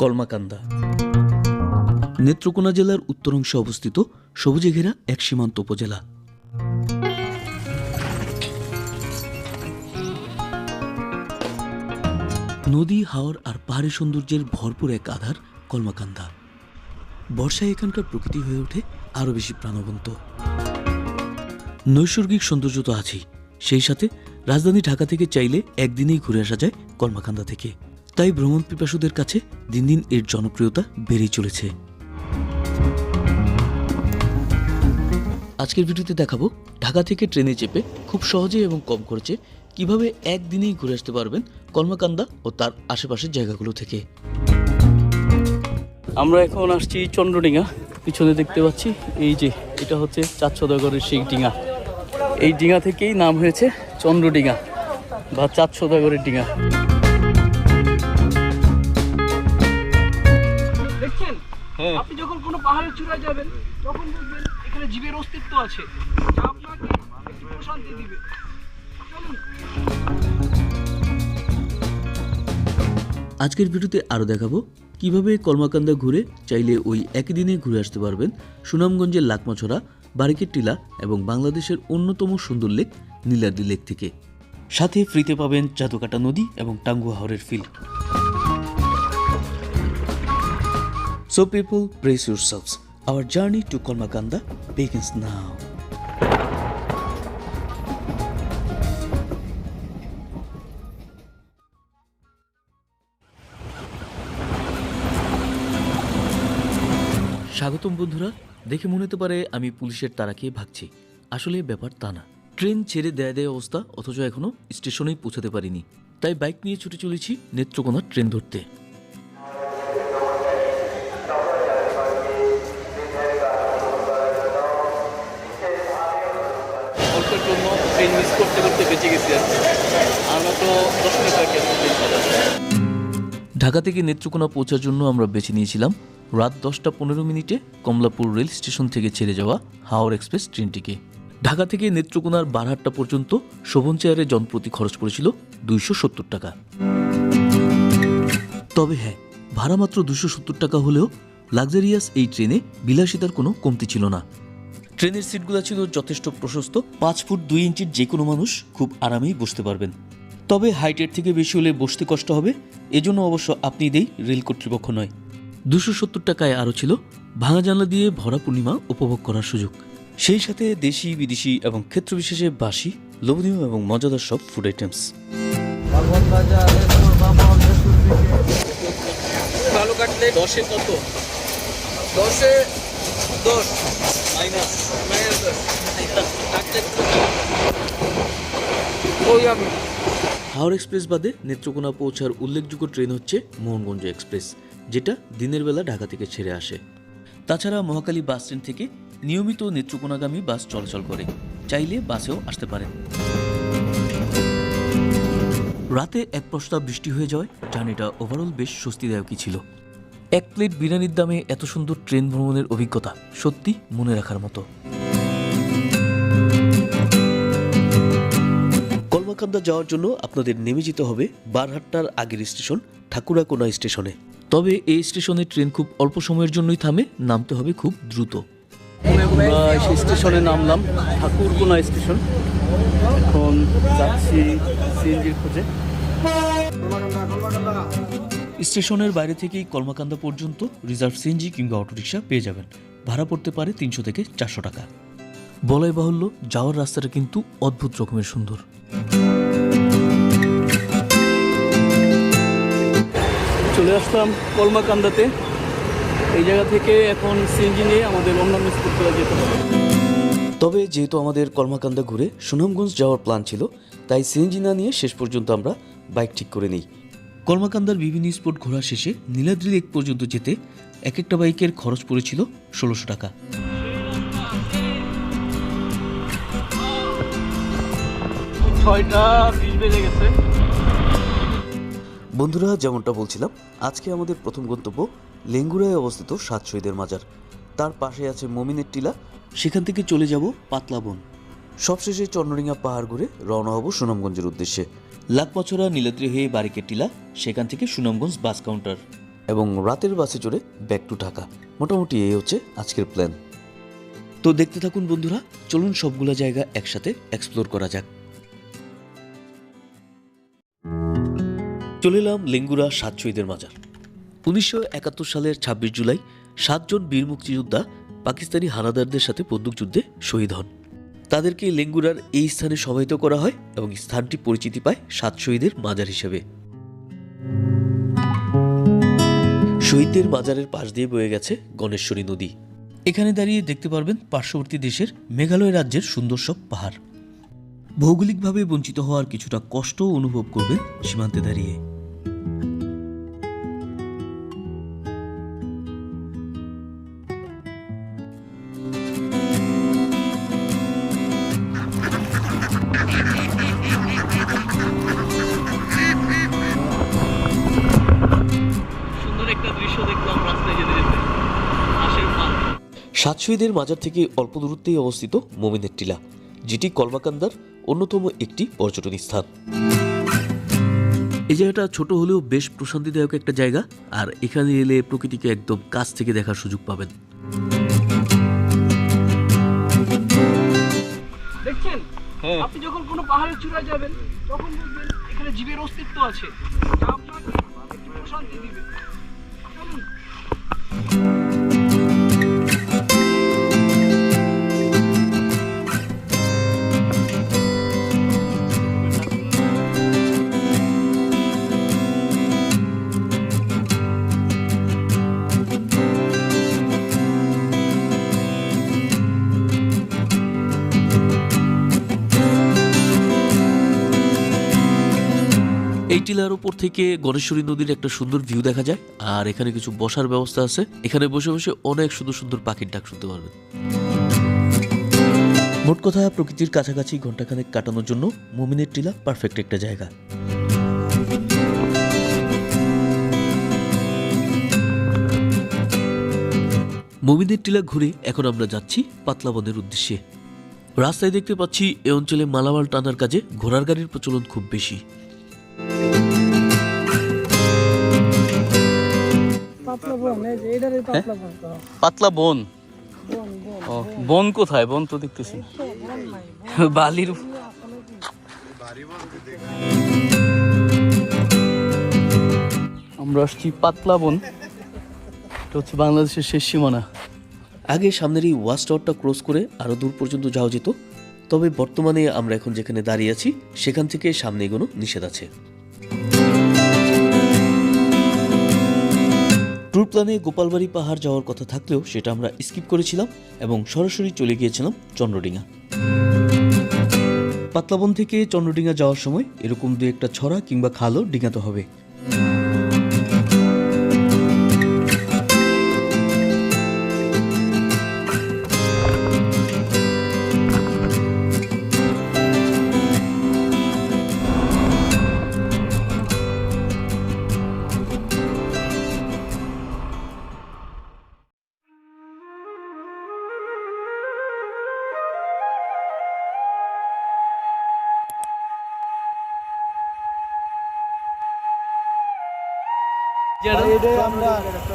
কলমাকান্দা। নেত্রকোনা জেলার উত্তর অংশে অবস্থিত সবুজে ঘেরা এক সীমান্ত উপজেলা। নদী, হাওর আর পাহাড়ি সৌন্দর্যের ভরপুর এক আধার কলমাকান্দা। বর্ষায় এখানকার প্রকৃতি হয়ে ওঠে আরও বেশি প্রাণবন্ত। নৈসর্গিক সৌন্দর্য তো আছেই, সেই সাথে রাজধানী ঢাকা থেকে চাইলে একদিনেই ঘুরে আসা যায় কলমাকান্দা থেকে। তাই ভ্রমণ পিপাসুদের কাছে দিন দিন এর জনপ্রিয়তা বেড়েই চলেছে। আজকের ভিডিওতে দেখাবো, ঢাকা থেকে ট্রেনে চেপে খুব সহজে এবং কম খরচে কীভাবে একদিনেই ঘুরে আসতে পারবেন কলমাকান্দা ও তার আশেপাশের জায়গাগুলো থেকে। আমরা এখন আসছি চন্দ্রডিঙা পিছনে দেখতে পাচ্ছি এই যে এটা হচ্ছে চার সদাগরের সেই ডিঙা এই ডিঙা থেকেই নাম হয়েছে চন্দ্রডিঙা বা চার সদাগরের ডিঙা পাহাড়ের চূড়ায় যাবেন, তখন বুঝবেন এখানে জীবের অস্তিত্ব আছে। যা আপনাকে প্রশান্তি দিবে। চলুন। আজকের ভিডিওতে আরও দেখাবো কীভাবে কলমাকান্দা ঘুরে চাইলে ওই একই দিনে ঘুরে আসতে পারবেন সুনামগঞ্জের লাকমাছড়া, বারিকের টিলা এবং বাংলাদেশের অন্যতম সুন্দর লেক নীলাদ্রি লেক থেকে। সাথে ফ্রিতে পাবেন জাদুকাটা নদী এবং টাঙ্গুয়া হাওরের field. So people, brace yourselves. Our journey to Kolmakanda begins now. স্বাগতম বন্ধুরা। দেখে মনে হতে পারে আমি পুলিশের তারা খেয়ে ভাগছি। আসলে ব্যাপার তা না। ট্রেন ছেড়ে দেয় দেয় অবস্থা অথচ এখনও স্টেশনেই পৌঁছাতে পারিনি। তাই বাইক নিয়ে ছুটে চলেছি নেত্রকোনার ট্রেন ধরতে। ঢাকা থেকে নেত্রকোনা পৌঁছার জন্য আমরা বেছে নিয়েছিলাম রাত দশটা পনেরো মিনিটে কমলাপুর রেল স্টেশন থেকে ছেড়ে যাওয়া হাওড় এক্সপ্রেস ট্রেনটিকে। ঢাকা থেকে নেত্রকোনার বারহাট্টা পর্যন্ত শোভন চেয়ারে জনপ্রতি খরচ পড়েছিল দুইশো সত্তর টাকা। তবে হ্যাঁ ভাড়া মাত্র দুশো সত্তর টাকা হলেও লাক্সারিয়াস এই ট্রেনে বিলাসিতার কোনো কমতি ছিল না। ট্রেনের সিটগুলো ছিল যথেষ্ট প্রশস্ত। পাঁচ ফুট দুই ইঞ্চির যে কোনো মানুষ খুব আরামেই বসতে পারবেন। তবে হাইটের থেকে বেশি হলে বসতে কষ্ট হবে, এজন্য অবশ্য আপনি দেই রেল কর্তৃপক্ষ নয়। দুশো সত্তর টাকায় আরও ছিল, ভাঙা জানলা দিয়ে ভরা পূর্ণিমা উপভোগ করার সুযোগ। সেই সাথে দেশি, বিদেশি এবং ক্ষেত্রবিশেষে বাসি লোভনীয় এবং মজাদার সব ফুড আইটেমস কত? দশে দশ। হাওড় এক্সপ্রেস বাদে নেত্রকোনা পৌঁছার উল্লেখযোগ্য ট্রেন হচ্ছে মোহনগঞ্জ এক্সপ্রেস, যেটা দিনের বেলা ঢাকা থেকে ছেড়ে আসে। তাছাড়া মহাকালী বাস স্ট্যান্ড থেকে নিয়মিত নেত্রকোনাগামী বাস চলাচল করে। চাইলে বাসেও আসতে পারেন। রাতে এক প্রস্তাব বৃষ্টি হয়ে যাওয়ায় জার্নিটা ওভারঅল বেশ স্বস্তিদায়কই ছিল। এক প্লেট বিরিয়ানির দামে এত সুন্দর ট্রেন ভ্রমণের অভিজ্ঞতা সত্যি মনে রাখার মতো। কলমাকান্দা যাওয়ার জন্য আপনাদের নেমে যেতে হবে বারহাট্টার আগের স্টেশন ঠাকুরাকোনা স্টেশনে। তবে এই স্টেশনে ট্রেন খুব অল্প সময়ের জন্যই থামে নামতে হবে খুব দ্রুত। আমরা স্টেশনে নামলাম ঠাকুরকোনা স্টেশন। এখন যাচ্ছি সিএনজির খোঁজে। স্টেশনের বাইরে থেকেই কলমাকান্দা পর্যন্ত রিজার্ভ সিএনজি কিংবা অটোরিকশা পেয়ে যাবেন। ভাড়া পড়তে পারে তিনশো থেকে চারশো টাকা। বলাই বাহুল্য যাওয়ার রাস্তাটা কিন্তু অদ্ভুত রকমের সুন্দর। চলে আসলাম কলমাকান্দাতে। এই জায়গা থেকে এখন সিএনজি নিয়ে আমাদের অন্যান্য স্পটগুলো যেতে হবে। তবে যেহেতু আমাদের কলমাকান্দা ঘুরে সুনামগঞ্জ যাওয়ার প্ল্যান ছিল তাই সিএনজি না নিয়ে শেষ পর্যন্ত আমরা বাইক ঠিক করে নিই। কলমাকান্দার বিভিন্ন স্পট ঘোরা শেষে নীলাদ্রি লেক পর্যন্ত যেতে এক একটা বাইকের খরচ পড়েছিল ষোলোশো টাকা। বন্ধুরা যেমনটা বলছিলাম আজকে আমাদের প্রথম গন্তব্য লেঙ্গুরায় অবস্থিত সাত শহীদের মাজার। তার পাশে আছে মমিনের টিলা। সেখান থেকে চলে যাব পাতলা বন। সবশেষে চন্দ্রডিঙা পাহাড় ঘুরে রওনা হব সুনামগঞ্জের উদ্দেশ্যে। লাকমাছড়া নীলাদ্রি হয়ে বারিকের টিলা সেখান থেকে সুনামগঞ্জ বাস কাউন্টার এবং রাতের বাসে চড়ে ব্যাক টু ঢাকা। মোটামুটি এই হচ্ছে আজকের প্ল্যান তো দেখতে থাকুন বন্ধুরা চলুন সবগুলো জায়গা একসাথে এক্সপ্লোর করা যাক। চলে এলাম লেঙ্গুরা সাত শহীদের মাজার। উনিশশো একাত্তর সালের ছাব্বিশ জুলাই সাতজন বীর মুক্তিযোদ্ধা পাকিস্তানি হানাদারদের সাথে বন্দুকযুদ্ধে শহীদ হন। তাদেরকে লেঙ্গুরার এই স্থানে সমাহিত করা হয় এবং স্থানটি পরিচিতি পায় সাত শহীদের মাজার হিসেবে। শহীদদের মাজারের পাশ দিয়ে বয়ে গেছে গণেশ্বরী নদী। এখানে দাঁড়িয়ে দেখতে পারবেন পার্শ্ববর্তী দেশের মেঘালয় রাজ্যের সুন্দর সব পাহাড়। ভৌগোলিকভাবে বঞ্চিত হওয়ার কিছুটা কষ্টও অনুভব করবেন সীমান্তে দাঁড়িয়ে। সাত শহীদের মাজার থেকে অল্প দূরত্বেই অবস্থিত মোমিনের টিলা যেটি কলমাকান্দার অন্যতম একটি পর্যটন স্থান। এই জায়গাটা ছোট হলেও বেশ প্রশান্তিদায়ক একটা জায়গা আর এখানে এলে প্রকৃতিকে একদম কাছ থেকে দেখার সুযোগ পাবেন। দেখছেন? হ্যাঁ। আপনি যখন কোনো পাহাড়ের চূড়ায় যাবেন তখন বুঝবেন এখানে জীবের অস্তিত্ব আছে। যা আপনাকে একটু প্রশান্তি দিবে। এই টিলার উপর থেকে গণেশ্বরী নদীর একটা সুন্দর ভিউ দেখা যায়, আর এখানে কিছু বসার ব্যবস্থা আছে। এখানে বসে বসে অনেক সুন্দর সুন্দর পাখির ডাক শুনতে পারবেন। মোট কথা, প্রকৃতির কাছাকাছি ঘন্টাখানেক কাটানোর জন্য মুমিনের টিলা পারফেক্ট একটা জায়গা। মুমিনের টিলা ঘুরে এখন আমরা যাচ্ছি পাতলা বনের উদ্দেশ্যে। রাস্তায় দেখতে পাচ্ছি, এ অঞ্চলে মালামাল টানার কাজে ঘোড়ার গাড়ির প্রচলন খুব বেশি। পাতলা বন এই যে এটারই পাতলা বন তো। পাতলা বন? বন বন ও বন। কোথায়? বন তো দেখতেছি। বালির আমরা আসছি পাতলা বন। এটা হচ্ছে বাংলাদেশের শেষ সীমানা। আগে সামনের এই ওয়াচ টাওয়ারটা ক্রস করে আরও দূর পর্যন্ত যাওয়া যেত তবে বর্তমানে আমরা এখন যেখানে দাঁড়িয়ে আছি সেখান থেকে সামনে এগোনো নিষেধ আছে। ট্যুর প্ল্যানে গোপালবাড়ি পাহাড় যাওয়ার কথা থাকলেও সেটা আমরা স্কিপ করেছিলাম এবং সরাসরি চলে গিয়েছিলাম চন্দ্রডিঙ্গা। পাতলাবন থেকে চন্দ্রডিঙ্গা যাওয়ার সময় এরকম দু একটা ছড়া কিংবা খালও ডিঙাতে হবে।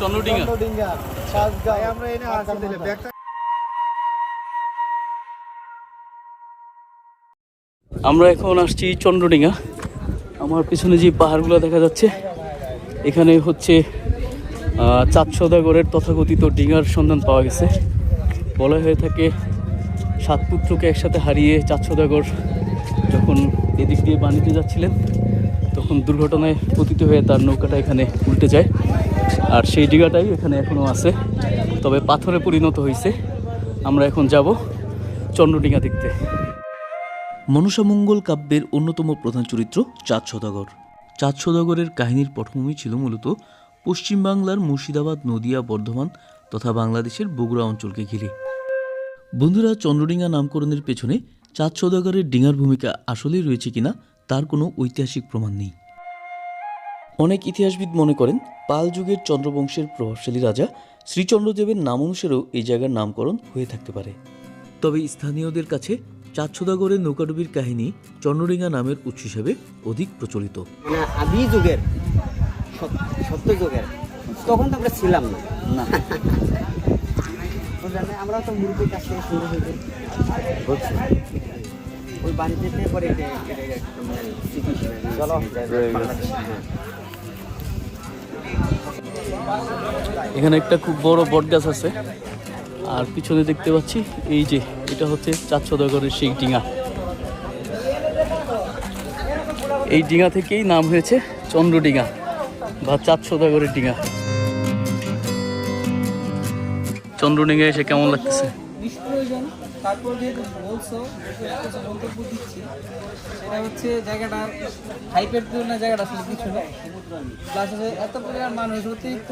চন্দ্রডিঙ্গা। আমরা এখন আসছি চন্দ্রডিঙ্গা। আমার পিছনে যে পাহাড়গুলো দেখা যাচ্ছে এখানে হচ্ছে আহ, চাঁদ সদাগরের তথাকথিত ডিঙার সন্ধান পাওয়া গেছে। বলা হয়ে থাকে সাত পুত্রকে একসাথে হারিয়ে চাঁদ সদাগর যখন এদিক দিয়ে বাণিজ্যে যাচ্ছিলেন দুর্ঘটনায় পতিত হয়ে তার নৌকাটা এখানে উল্টে যায়। আর সেই ডিগাটাই এখানে এখনও আছে। তবে পাথরে পরিণত হয়েছে। আমরা এখন যাব চন্দ্রডিঙ্গা দেখতে। মনসামঙ্গল কাব্যের অন্যতম প্রধান চরিত্র চাঁদ সদাগর। চাঁদ সদাগরের কাহিনীর পটভূমি ছিল মূলত পশ্চিমবাংলার মুর্শিদাবাদ, নদিয়া, বর্ধমান তথা বাংলাদেশের বগুড়া অঞ্চলকে ঘিরে। বন্ধুরা চন্দ্রডিঙ্গা নামকরণের পেছনে চাঁদ সদাগরের ডিঙার ভূমিকা আসলেই রয়েছে কিনা তার কোনো ঐতিহাসিক প্রমাণ নেই। অনেক ইতিহাসবিদ মনে করেন পাল যুগের চন্দ্রবংশের প্রভাবশালী রাজা শ্রীচন্দ্রদেবের নাম অনুসারেও এই জায়গার নামকরণ হয়ে থাকতে পারে। তবে স্থানীয়দের কাছে চাঁদ সদাগরের নৌকাডুবির কাহিনী চন্দ্রডিঙ্গা নামের উৎস হিসেবে অধিক প্রচলিত। মানে আদি যুগের সত্য যুগের তখন তো আমরা ছিলাম না। না। তো মুরগির কাছ শুরু হয়েছে। বুঝছি ওই থেকে পরে এটা মানে। চলো। এখানে একটা খুব বড় বট গাছ আছে। আর পিছনে দেখতে পাচ্ছি এই যে এটা হচ্ছে চার সদাগরের সেই ডিঙা। এই ডিঙা থেকেই নাম হয়েছে চন্দ্রডিঙা বা চাঁদ সদাগরের ডিঙা। চন্দ্রডিঙা এসে কেমন লাগতেছে? তারপর যেহেতু বলছো কিছু মন্তব্য দিচ্ছি সেটা হচ্ছে জায়গাটা হাইপের তুলনায় জায়গাটা আসলে কিছু না। প্লাস হচ্ছে এত পরিমাণ মানুষ অতিরিক্ত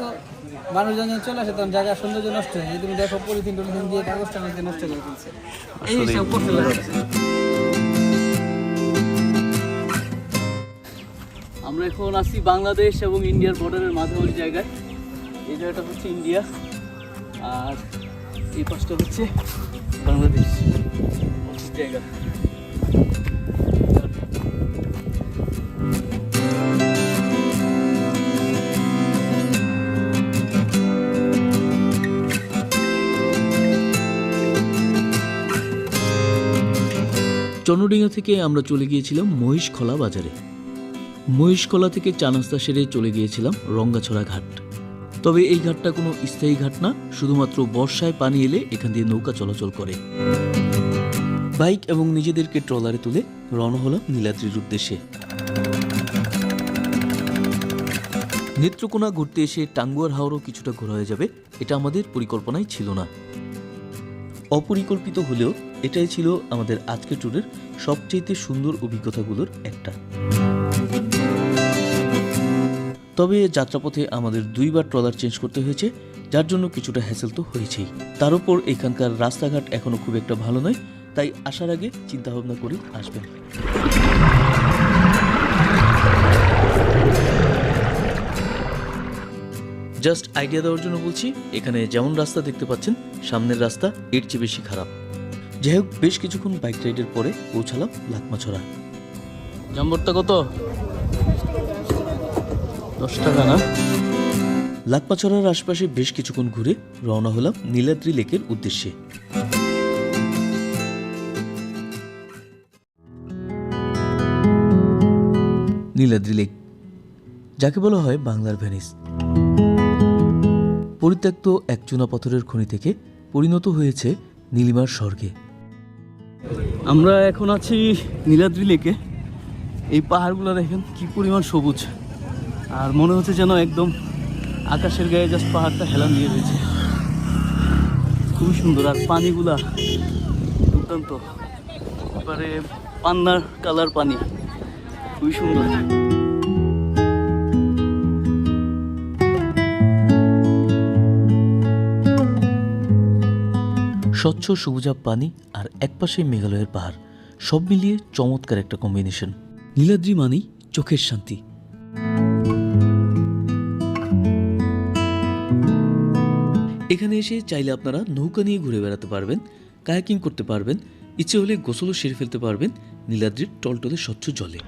মানুষজন যখন চলে আসে তখন জায়গার সৌন্দর্য নষ্ট হয়ে যায়। তুমি দেখো পলিথিন টলিথিন দিয়ে কাগজ টাগজ দিয়ে নষ্ট করে ফেলছে। এই আসলেই। করতে লাগছে আমরা এখন আছি বাংলাদেশ এবং ইন্ডিয়ার বর্ডারের মাঝামাঝি জায়গায়। এই জায়গাটা হচ্ছে ইন্ডিয়া। আর এই পাশটা হচ্ছে বাংলাদেশ। থেকে আমরা চলে গিয়েছিলাম মহিষখলা বাজারে। মহিষখলা থেকে চা নাস্তা সেরে চলে গিয়েছিলাম রঙ্গাছড়া ঘাট। তবে এই ঘাটটা কোনো স্থায়ী ঘাট না, শুধুমাত্র বর্ষায় পানি এলে এখান দিয়ে নৌকা চলাচল করে। বাইক এবং নিজেদেরকে ট্রলারে তুলে রওনা হলাম নীলাদ্রির উদ্দেশ্যে। নেত্রকোনা ঘুরতে এসে টাঙ্গুয়ার হাওড়ও কিছুটা ঘোরা হয়ে যাবে, এটা আমাদের পরিকল্পনায় ছিল না। অপরিকল্পিত হলেও এটাই ছিল আমাদের আজকের ট্যুরের সবচেয়ে সুন্দর অভিজ্ঞতাগুলোর একটা। তবে যাত্রাপথে আমাদের দুইবার ট্রলার চেঞ্জ করতে হয়েছে, যার জন্য কিছুটা হ্যাসেল তো হয়েছেই। তার উপর এখানকার রাস্তাঘাট এখনও খুব একটা ভালো নয়, তাই আসার আগে চিন্তাভাবনা করে আসবেন। জাস্ট আইডিয়া দেওয়ার জন্য বলছি, এখানে যেমন রাস্তা দেখতে পাচ্ছেন, সামনের রাস্তা এর চেয়ে বেশি খারাপ। যাই হোক, বেশ কিছুক্ষণ বাইক রাইডের পরে পৌঁছালাম লাকমাছড়া। জাম্বরটা কত? দশ টাকা না? লাকমাছড়ার আশপাশে বেশ কিছুক্ষণ ঘুরে রওনা হলাম নীলাদ্রি লেকের উদ্দেশ্যে। নীলাদ্রি লেক, যাকে বলা হয় বাংলার ভেনিস। পরিত্যক্ত এক চুনা পাথরের খনি থেকে পরিণত হয়েছে নীলিমার স্বর্গে। আমরা এখন আছি নীলাদ্রি লেকে। এই পাহাড়গুলো দেখেন কি পরিমাণ সবুজ। আর মনে হচ্ছে যেন একদম আকাশের গায়ে জাস্ট পাহাড়টা হেলান দিয়ে রয়েছে খুবই সুন্দর। আর পানিগুলা দুর্দান্ত। এবারে পান্নার কালার পানি। খুবই সুন্দর। স্বচ্ছ সবুজাব পানি আর একপাশে মেঘালয়ের পাহাড় সব মিলিয়ে চমৎকার একটা কম্বিনেশন নীলাদ্রি মানেই চোখের শান্তি। এখানে এসে চাইলে আপনারা নৌকা নিয়ে ঘুরে বেড়াতে পারবেন, কায়াকিং করতে পারবেন, ইচ্ছে হলে গোসলও সেরে ফেলতে পারবেন, নীলাদ্রির টলটলে স্বচ্ছ জলে।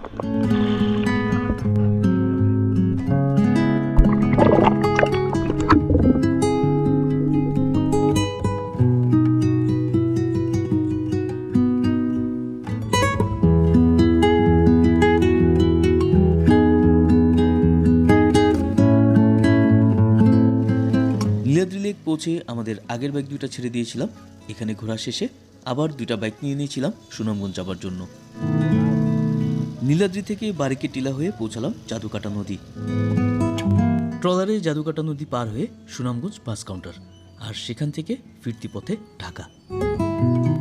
পৌঁছে আমাদের আগের বাইক দুইটা ছেড়ে দিয়েছিলাম। এখানে ঘোরা শেষে আবার দুইটা বাইক নিয়ে নিয়েছিলাম সুনামগঞ্জ যাবার জন্য। নীলাদ্রি থেকে বারিকে টিলা হয়ে পৌঁছালাম জাদুকাটা নদী। ট্রলারে জাদুকাটা নদী পার হয়ে সুনামগঞ্জ বাস কাউন্টার আর সেখান থেকে ফিরতি পথে ঢাকা।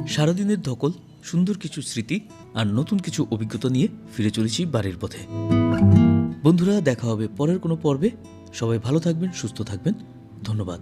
সারাদিনের ধকল, সুন্দর কিছু স্মৃতি আর নতুন কিছু অভিজ্ঞতা নিয়ে ফিরে চলেছি বাড়ির পথে। বন্ধুরা, দেখা হবে পরের কোনো পর্বে। সবাই ভালো থাকবেন, সুস্থ থাকবেন। ধন্যবাদ।